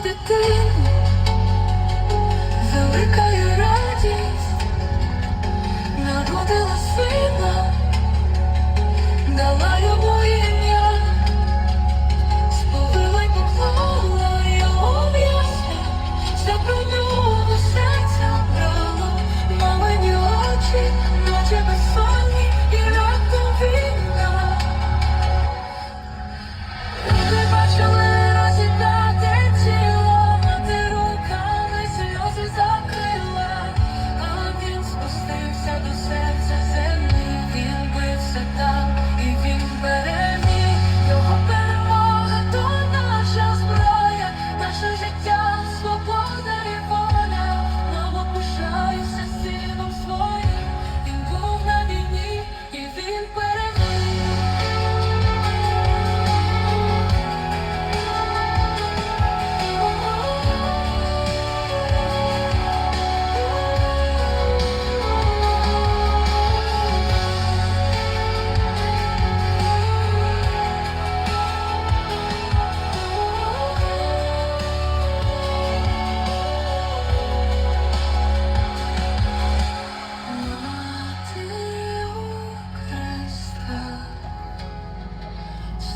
the girl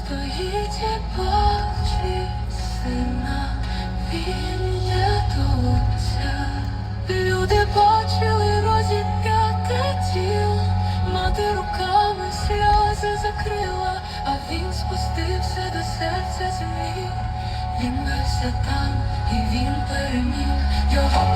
Стоїть і бачить сина, він є туся. Люди бачили розіп'яте тіл, мати руками сльози закрила, а він спустився до серця землі, він мерся там і він переміг його.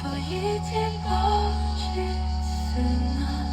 Твої ті очі сина.